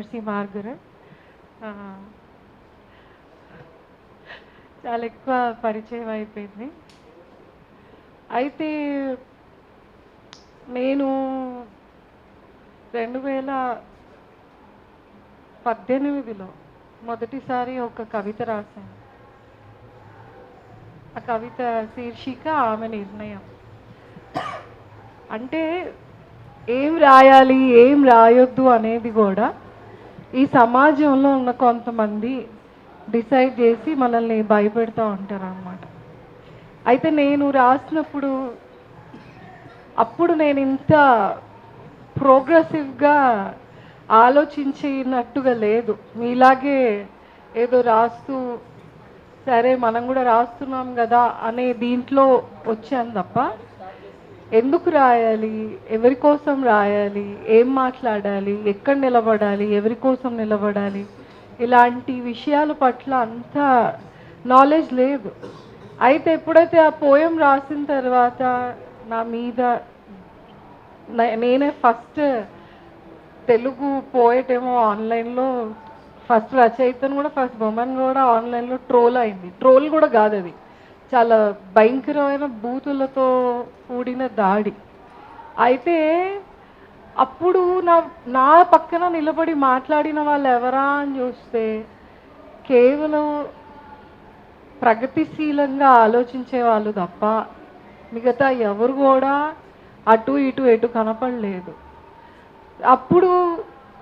Mercy Margaret చాలా ఎక్కువ పరిచయం అయిపోయింది. అయితే నేను రెండు వేల పద్దెనిమిదిలో మొదటిసారి ఒక కవిత రాశాను. ఆ కవిత శీర్షిక ఆమె నిర్ణయం. అంటే ఏం రాయాలి ఏం రాయొద్దు అనేది కూడా ఈ సమాజంలో ఉన్న కొంతమంది డిసైడ్ చేసి మనల్ని భయపెడుతూ ఉంటారు అయితే నేను రాసినప్పుడు అప్పుడు నేను ఇంత ప్రోగ్రెసివ్గా ఆలోచించినట్టుగా లేదు. మీలాగే ఏదో రాస్తూ సరే మనం కూడా రాస్తున్నాం కదా అనే దీంట్లో వచ్చాను తప్ప ఎందుకు రాయాలి? ఎవరి కోసం రాయాలి? ఏం మాట్లాడాలి? ఎక్కడ నిలబడాలి? ఎవరి కోసం నిలబడాలి? ఇలాంటి విషయాల పట్ల అంత నాలెడ్జ్ లేదు. అయితే ఎప్పుడైతే ఆ పోయం రాసిన తర్వాత నా మీద నేనే ఫస్ట్ తెలుగు పోయట్ ఏమో ఆన్లైన్లో ఫస్ట్ రచయితను కూడా ఫస్ట్ బొమ్మను కూడా ఆన్లైన్లో ట్రోల్ అయింది. ట్రోల్ కూడా కాదు అది చాలా భయంకరమైన బూతులతో కూడిన దాడి. అయితే అప్పుడు నా నా పక్కన నిలబడి మాట్లాడిన వాళ్ళు ఎవరా అని చూస్తే కేవలం ప్రగతిశీలంగా ఆలోచించే వాళ్ళు తప్ప మిగతా ఎవరు కూడా అటు ఇటు ఎటు కనపడలేదు. అప్పుడు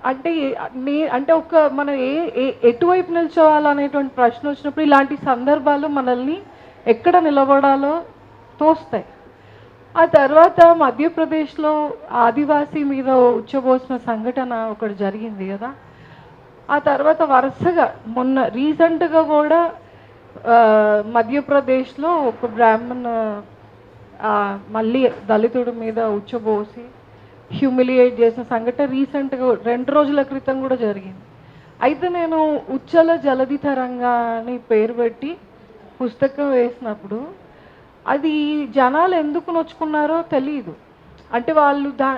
అంటే నే అంటే ఒక మనం ఏ ఏ- ఎటువైపు నిల్చోవాలనేటువంటి ప్రశ్న వచ్చినప్పుడు ఇలాంటి సందర్భాలు మనల్ని ఎక్కడ నిలబడాలో తోస్తాయి. ఆ తర్వాత మధ్యప్రదేశ్లో ఆదివాసీ మీద ఉచ్చబోసిన సంఘటన ఒకటి జరిగింది కదా. ఆ తర్వాత వరుసగా మొన్న రీసెంట్గా కూడా మధ్యప్రదేశ్లో ఒక బ్రాహ్మణ్ మళ్ళీ దళితుడి మీద ఉచ్చబోసి హ్యూమిలియేట్ చేసిన సంఘటన రీసెంట్గా రెండు రోజుల క్రితం కూడా జరిగింది. అయితే నేను ఉచ్చల జలధి తరంగా అని పేరు పెట్టి పుస్తకం వేసినప్పుడు అది జనాలు ఎందుకు నొచ్చుకున్నారో తెలియదు అంటే వాళ్ళు దా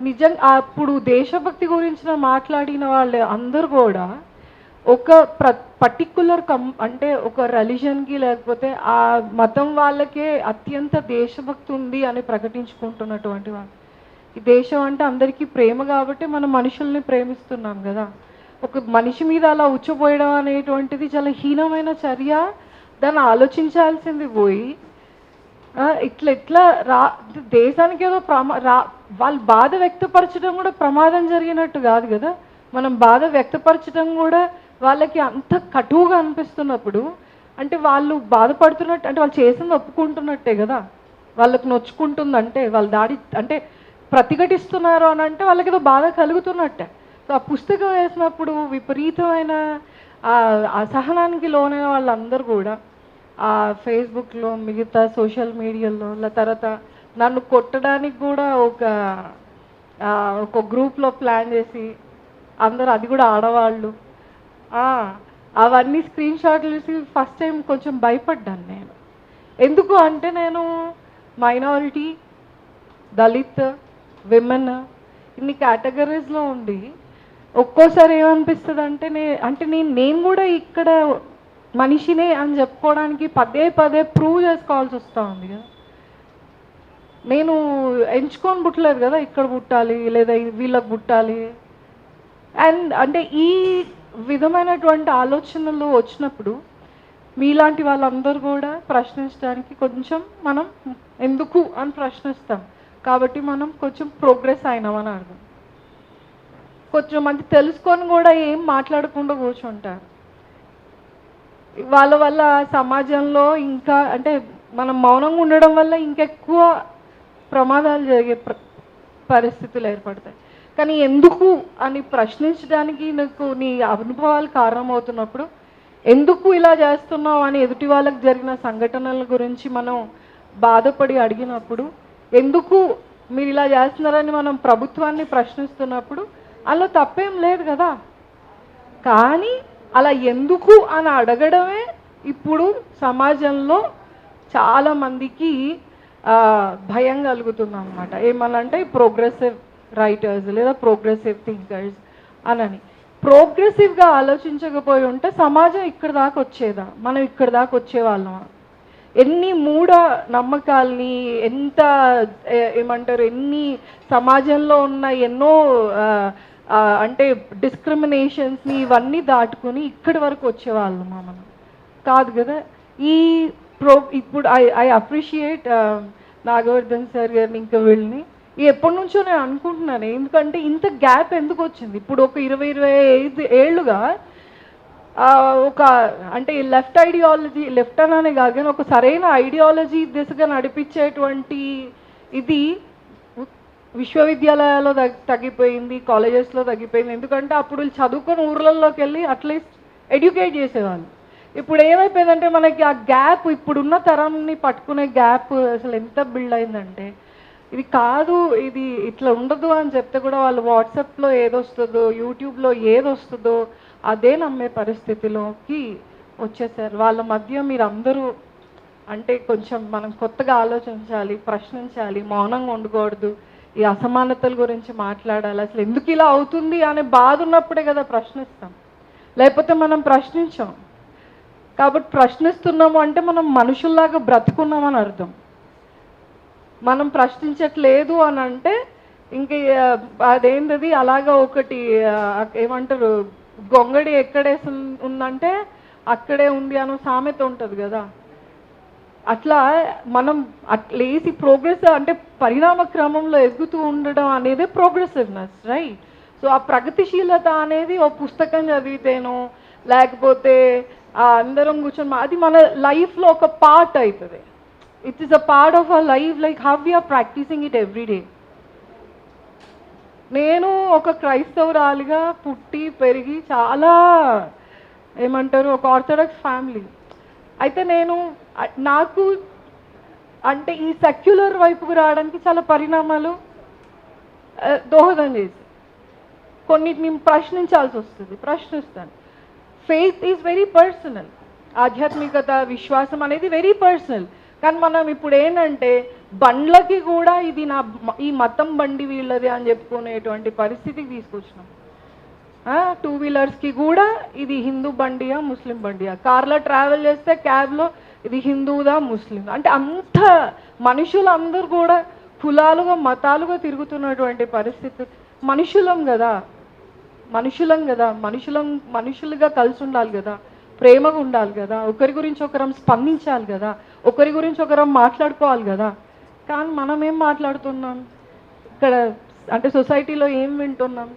నిజం అప్పుడు దేశభక్తి గురించిన మాట్లాడిన వాళ్ళు అందరూ కూడా ఒక ప్ర పర్టికులర్ కం అంటే ఒక రిలీజన్కి లేకపోతే ఆ మతం వాళ్ళకే అత్యంత దేశభక్తి ఉంది అని ప్రకటించుకుంటున్నటువంటి వాళ్ళు. ఈ దేశం అంటే అందరికీ ప్రేమ కాబట్టి మనం మనుషుల్ని ప్రేమిస్తున్నాం కదా. ఒక మనిషి మీద అలా ఉచ్చపోయడం అనేటువంటిది చాలా హీనమైన చర్య. దాన్ని ఆలోచించాల్సింది పోయి ఇట్లా ఇట్లా రా దేశానికి ఏదో ప్రమా రా వాళ్ళు బాధ వ్యక్తపరచడం కూడా ప్రమాదం జరిగినట్టు కాదు కదా. మనం బాధ వ్యక్తపరచడం కూడా వాళ్ళకి అంత కటువుగా అనిపిస్తున్నప్పుడు అంటే వాళ్ళు బాధపడుతున్నట్టు అంటే వాళ్ళు చేసింది ఒప్పుకుంటున్నట్టే కదా. వాళ్ళకి నొచ్చుకుంటుందంటే వాళ్ళు దాడి అంటే ప్రతిఘటిస్తున్నారు అని అంటే వాళ్ళకి ఏదో బాధ కలుగుతున్నట్టే. సో ఆ పుస్తకం వేసినప్పుడు విపరీతమైన అసహనానికి లోనైన వాళ్ళందరూ కూడా ఆ ఫేస్బుక్లో మిగతా సోషల్ మీడియాలో తర్వాత నన్ను కొట్టడానికి కూడా ఒక ఒక గ్రూప్లో ప్లాన్ చేసి అందరు అది కూడా ఆడవాళ్ళు. అవన్నీ స్క్రీన్ షాట్లు చూసి ఫస్ట్ టైం కొంచెం భయపడ్డాను నేను. ఎందుకు అంటే నేను మైనారిటీ దళిత్ విమెన్ ఇన్ని కేటగిరీస్లో ఉండి ఒక్కోసారి ఏమనిపిస్తుంది అంటే నే అంటే నేను నేను కూడా ఇక్కడ మనిషినే అని చెప్పుకోవడానికి పదే పదే ప్రూవ్ చేసుకోవాల్సి వస్తూ ఉంది కదా. నేను ఎంచుకొని పుట్టలేదు కదా ఇక్కడ పుట్టాలి లేదా వీళ్ళకి పుట్టాలి. అండ్ అంటే ఈ విధమైనటువంటి ఆలోచనలు వచ్చినప్పుడు మీలాంటి వాళ్ళందరూ కూడా ప్రశ్నించడానికి కొంచెం మనం ఎందుకు అని ప్రశ్నిస్తాం. కాబట్టి మనం కొంచెం ప్రోగ్రెస్ అయినామని అర్థం. కొంచెం మంది తెలుసుకొని కూడా ఏం మాట్లాడకుండా కూర్చుంటారు. వాళ్ళ వల్ల సమాజంలో ఇంకా అంటే మనం మౌనంగా ఉండడం వల్ల ఇంకెక్కువ ప్రమాదాలు జరిగే ప్ర- పరిస్థితులు ఏర్పడతాయి. కానీ ఎందుకు అని ప్రశ్నించడానికి నీకు నీ అనుభవాలు కారణమవుతున్నప్పుడు ఎందుకు ఇలా చేస్తున్నావు అని ఎదుటి వాళ్ళకి జరిగిన సంఘటనల గురించి మనం బాధపడి అడిగినప్పుడు ఎందుకు మీరు ఇలా చేస్తున్నారని మనం ప్రభుత్వాన్ని ప్రశ్నిస్తున్నప్పుడు అలా తప్పేం లేదు కదా. కానీ అలా ఎందుకు అని అడగడమే ఇప్పుడు సమాజంలో చాలామందికి భయం కలుగుతుంది అనమాట ఏమనంటే ప్రోగ్రెసివ్ రైటర్స్ లేదా ప్రోగ్రెసివ్ థింకర్స్ అనని. ప్రోగ్రెసివ్గా ఆలోచించకపోయి ఉంటే సమాజం ఇక్కడ దాకా వచ్చేదా? మనం ఇక్కడ దాకా వచ్చేవాళ్ళమా ఎన్ని మూఢ నమ్మకాల్ని ఎంత ఏమంటారు ఎన్ని సమాజంలో ఉన్న ఎన్నో అంటే డిస్క్రిమినేషన్స్ని ఇవన్నీ దాటుకుని ఇక్కడి వరకు వచ్చేవాళ్ళు మనం కాదు కదా ఈ ప్రో ఇప్పుడు I I appreciate Nagavardhan sir గారిని ఇంకా వీళ్ళని. ఎప్పటి నుంచో నేను అనుకుంటున్నాను. ఎందుకంటే ఇంత గ్యాప్ ఎందుకు వచ్చింది? ఇప్పుడు ఒక ఇరవై ఇరవై ఐదు ఏళ్ళుగా ఒక అంటే లెఫ్ట్ ఐడియాలజీ లెఫ్ట్ అననే కాదు కానీ ఒక సరైన ఐడియాలజీ దిశగా నడిపించేటువంటి ఇది విశ్వవిద్యాలయాల్లో తగ్గిపోయింది కాలేజెస్లో తగ్గిపోయింది. ఎందుకంటే అప్పుడు చదువుకొని ఊర్లలోకి వెళ్ళి అట్లీస్ట్ ఎడ్యుకేట్ చేసేవాళ్ళు. ఇప్పుడు ఏమైపోయిందంటే మనకి ఆ గ్యాప్ ఇప్పుడున్న తరంని పట్టుకునే గ్యాప్ అసలు ఎంత బిల్డ్ అయిందంటే ఇది కాదు ఇది ఇట్లా ఉండదు అని చెప్తే కూడా వాళ్ళు వాట్సాప్లో ఏదొస్తుందో యూట్యూబ్లో ఏదొస్తుందో అదే నమ్మే పరిస్థితిలోకి వచ్చేసారు. వాళ్ళ మధ్య మీరు అందరూ అంటే కొంచెం మనం కొత్తగా ఆలోచించాలి ప్రశ్నించాలి మౌనంగా ఉండకూడదు ఈ అసమానతల గురించి మాట్లాడాలి. అసలు ఎందుకు ఇలా అవుతుంది అనే బాధ ఉన్నప్పుడే కదా ప్రశ్నిస్తాం. లేకపోతే మనం ప్రశ్నించాం. కాబట్టి ప్రశ్నిస్తున్నాము అంటే మనం మనుషుల్లాగా బ్రతుకున్నామని అర్థం. మనం ప్రశ్నించట్లేదు అని అంటే ఇంక అదేంటది అలాగా ఒకటి ఏమంటారు? గొంగడి ఎక్కడే ఉన్- ఉందంటే అక్కడే ఉంది అనే సామెత ఉంటుంది కదా. అట్లా మనం అట్లేసి ప్రోగ్రెస్ అంటే పరిణామ క్రమంలో ఎదుగుతూ ఉండడం అనేది ప్రోగ్రెసివ్నెస్ రైట్ సో ఆ ప్రగతిశీలత అనేది ఓ పుస్తకం చదివితేనో లేకపోతే అందరం కూర్చొని అది మన లైఫ్లో ఒక పార్ట్ అవుతుంది it is a part of a life like how we are practising it every day నేను ఒక క్రైస్తవురాలిగా పుట్టి పెరిగి చాలా ఏమంటారు ఒక ఆర్థడాక్స్ ఫ్యామిలీ అయితే నేను నాకు అంటే ఈ సెక్యులర్ వైపుకు రావడానికి చాలా పరిణామాలు దోహదం చేసి కొన్నిటిని ప్రశ్నించాల్సి వస్తుంది ప్రశ్నిస్తాను. ఫెయిత్ ఈజ్ వెరీ పర్సనల్ ఆధ్యాత్మికత విశ్వాసం అనేది వెరీ పర్సనల్ కానీ మనం ఇప్పుడు ఏంటంటే బండ్లకి కూడా ఇది నా ఈ మతం బండి వీళ్ళది అని చెప్పుకునేటువంటి పరిస్థితికి తీసుకొచ్చినాం. టూ వీలర్స్కి కూడా ఇది హిందూ బండియా ముస్లిం బండియా? కార్లో ట్రావెల్ చేస్తే క్యాబ్లో ఇది హిందువుదా ముస్లిం? అంటే అంత మనుషులందరూ కూడా కులాలుగా మతాలుగా తిరుగుతున్నటువంటి పరిస్థితి. మనుషులం కదా. మనుషులం కదా. మనుషులం మనుషులుగా కలిసి ఉండాలి కదా. ప్రేమగా ఉండాలి కదా. ఒకరి గురించి ఒకరం స్పందించాలి కదా. ఒకరి గురించి ఒకరం మాట్లాడుకోవాలి కదా. కానీ మనం ఏం మాట్లాడుతున్నాం? ఇక్కడ అంటే సొసైటీలో ఏం వింటున్నాం?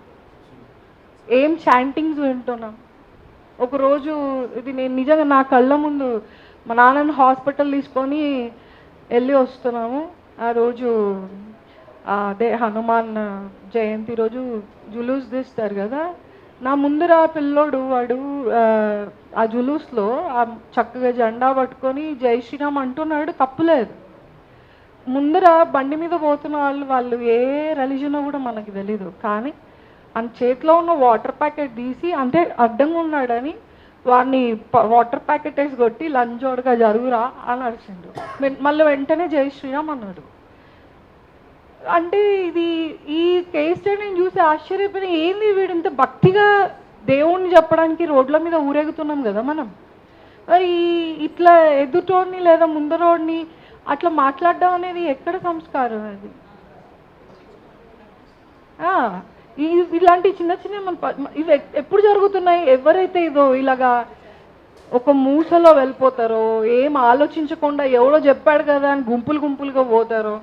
ఏం చాంటింగ్స్ వింటున్నాం? ఒకరోజు ఇది నేను నిజంగా నా కళ్ళ ముందు మా నాన్నని హాస్పిటల్ తీసుకొని వెళ్ళి వస్తున్నాము. ఆ రోజు అదే హనుమాన్ జయంతి రోజు జులూస్ తీస్తారు కదా. నా ముందర ఆ పిల్లోడు వాడు ఆ, ఆ జులూస్లో ఆ చక్కగా జెండా పట్టుకొని జై శ్రీరామ్ అంటున్నాడు తప్పులేదు ముందర బండి మీద పోతున్న వాళ్ళు వాళ్ళు ఏ రిలీజనో కూడా మనకి తెలీదు. కానీ ఆయన చేతిలో ఉన్న వాటర్ ప్యాకెట్ తీసి అంటే అడ్డంగా ఉన్నాడని వాడిని వాటర్ ప్యాకెట్ వేసి కొట్టి లంజోడుగా జరుగురా అని అరిచిండు. మళ్ళీ వెంటనే జై శ్రీరామ్ అన్నాడు. అంటే ఇది ఈ కేస్ నేను చూసి ఆశ్చర్యపోయిన ఏంది వీడు ఇంత భక్తిగా దేవుణ్ణి చెప్పడానికి రోడ్ల మీద ఊరేగుతున్నాం కదా మనం? మరి ఇట్లా ఎదుటోడిని లేదా ముందరోడిని అట్లా మాట్లాడడం అనేది ఎక్కడ సంస్కారం అది? ఆ, ఇలాంటి చిన్న చిన్న మన ఇవి ఎప్పుడు జరుగుతున్నాయి? ఎవరైతే ఇదో ఇలాగా ఒక మూసలో వెళ్ళిపోతారో ఏం ఆలోచించకుండా ఎవడో చెప్పాడు కదా అని గుంపులు గుంపులుగా పోతారో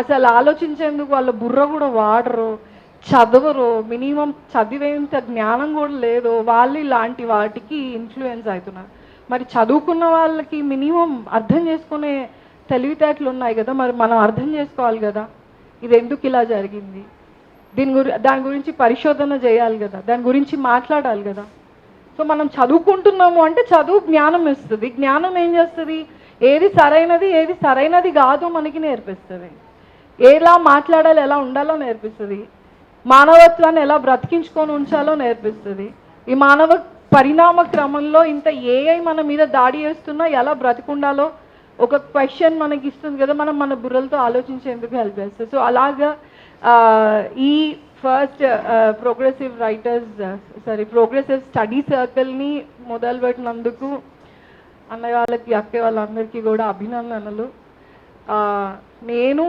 అసలు ఆలోచించేందుకు వాళ్ళ బుర్ర కూడా వాడరు చదవరు మినిమం చదివేంత జ్ఞానం కూడా లేదు. వాళ్ళు ఇలాంటి వాటికి ఇన్ఫ్లుయెన్స్ అవుతున్నారు. మరి చదువుకున్న వాళ్ళకి మినిమం అర్థం చేసుకునే తెలివితేటలు ఉన్నాయి కదా మరి మనం అర్థం చేసుకోవాలి కదా. ఇది ఎందుకు ఇలా జరిగింది? దీని గురి దాని గురించి పరిశోధన చేయాలి కదా. దాని గురించి మాట్లాడాలి కదా. సో మనం చదువుకుంటున్నాము అంటే చదువు జ్ఞానం ఇస్తుంది. జ్ఞానం ఏం చేస్తుంది? ఏది సరైనది ఏది సరైనది కాదు మనకి నేర్పిస్తుంది. ఎలా మాట్లాడాలి ఎలా ఉండాలో నేర్పిస్తుంది. మానవత్వాన్ని ఎలా బ్రతికించుకొని ఉంచాలో నేర్పిస్తుంది. ఈ మానవ పరిణామ క్రమంలో ఇంత ఏఐ మన మీద దాడి చేస్తున్నా ఎలా బ్రతికుండాలో ఒక క్వశ్చన్ మనకి ఇస్తుంది కదా. మనం మన బుర్రలతో ఆలోచించేందుకు హెల్ప్ చేస్తుంది. సో అలాగా ఈ first progressive writers sorry progressive study సర్కిల్ని మొదలుపెట్టినందుకు అన్నయ్య వాళ్ళకి అక్కయ్య వాళ్ళందరికీ కూడా అభినందనలు. నేను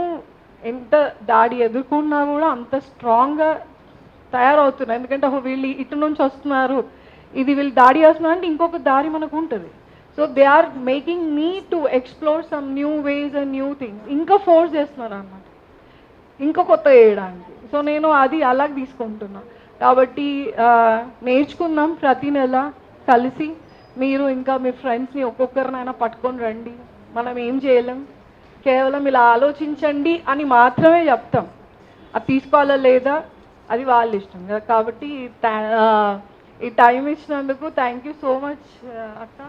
ఎంత దాడి ఎదుర్కొన్నా కూడా అంత స్ట్రాంగ్గా తయారవుతున్నా. ఎందుకంటే వీళ్ళు ఇటు నుంచి వస్తున్నారు. ఇది వీళ్ళు దాడి చేస్తున్నారు అంటే ఇంకొక దారి మనకు ఉంటుంది. So they are making me to explore some new ways and new things ఇంకా ఫోర్స్ చేస్తున్నారు అన్నమాట ఇంకా కొత్త వేయడానికి సో నేను అది అలా తీసుకుంటున్నా. కాబట్టి నేర్చుకుందాం ప్రతి నెల కలిసి. మీరు ఇంకా మీ ఫ్రెండ్స్ని ఒక్కొక్కరినైనా పట్టుకొని రండి. మనం ఏం చేయలేం. కేవలం ఇలా ఆలోచించండి అని మాత్రమే చెప్తాం. అది తీసుకోవాలా లేదా? అది వాళ్ళ ఇష్టం. కదా. కాబట్టి ఈ టైం ఇచ్చినందుకు థ్యాంక్ యూ సో మచ్ అక్క.